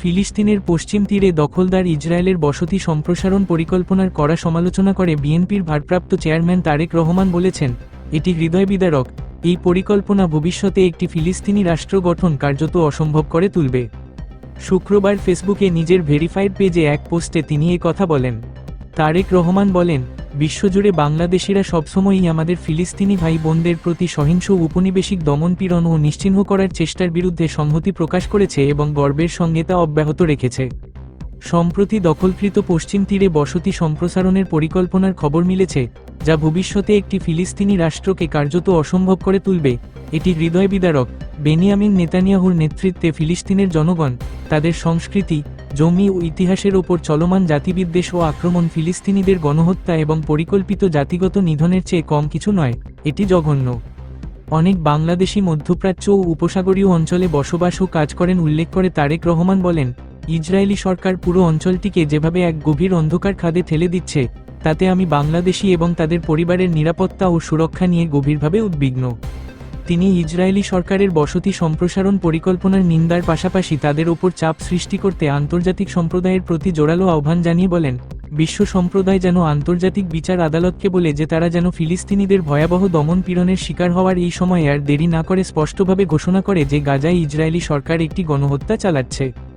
ফিলিস্তিনের পশ্চিম তীরে দখলদার ইসরায়েলের বসতি সম্প্রসারণ পরিকল্পনার কড়া সমালোচনা করে বিএনপির ভারপ্রাপ্ত চেয়ারম্যান তারেক রহমান বলেছেন, এটি হৃদয়বিদারক। এই পরিকল্পনা ভবিষ্যতে একটি ফিলিস্তিনি রাষ্ট্র গঠন কার্যত অসম্ভব করে তুলবে। শুক্রবার ফেসবুকে নিজের ভেরিফাইড পেজে এক পোস্টে তিনি এ কথা বলেন। তারেক রহমান বলেন বিশ্বজুড়ে বাংলাদেশিরা সবসময়ই আমাদের ফিলিস্তিনি ভাই বোনদের প্রতি সহিংস উপনিবেশিক দমনপীড়ন ও নিশ্চিহ্ন করার চেষ্টার বিরুদ্ধে সংহতি প্রকাশ করেছে এবং গর্বের সঙ্গে তা অব্যাহত রেখেছে। সম্প্রতি দখলকৃত পশ্চিম তীরে বসতি সম্প্রসারণের পরিকল্পনার খবর মিলেছে, যা ভবিষ্যতে একটি ফিলিস্তিনি রাষ্ট্রকে কার্যত অসম্ভব করে তুলবে। এটি হৃদয় বিদারক বেনিয়ামিন নেতানিয়াহুর নেতৃত্বে ফিলিস্তিনের জনগণ, তাদের সংস্কৃতি জমি ও ইতিহাসের ওপর চলমান জাতিবিদ্বেষ ও আক্রমণ ফিলিস্তিনিদের গণহত্যা এবং পরিকল্পিত জাতিগত নিধনের চেয়ে কম কিছু নয়, এটি জঘন্য। অনেক বাংলাদেশি মধ্যপ্রাচ্য ও উপসাগরীয় অঞ্চলে বসবাস ও কাজ করেন উল্লেখ করে তারেক রহমান বলেন, ইসরায়েলি সরকার পুরো অঞ্চলটিকে যেভাবে এক গভীর অন্ধকার খাদে ঠেলে দিচ্ছে, তাতে আমি বাংলাদেশি এবং তাদের পরিবারের নিরাপত্তা ও সুরক্ষা নিয়ে গভীরভাবে উদ্বিগ্ন। তিনি ইসরায়েলি সরকারের বসতি সম্প্রসারণ পরিকল্পনার নিন্দার পাশাপাশি তাদের ওপর চাপ সৃষ্টি করতে আন্তর্জাতিক সম্প্রদায়ের প্রতি জোরালো আহ্বান জানিয়ে বলেন, বিশ্ব সম্প্রদায় যেন আন্তর্জাতিক বিচার আদালতকে বলে যে তারা যেন ফিলিস্তিনিদের ভয়াবহ দমন পীড়নের শিকার হওয়ার এই সময়ে আর দেরি না করে স্পষ্টভাবে ঘোষণা করে যে গাজায় ইসরায়েলি সরকার একটি গণহত্যা চালাচ্ছে।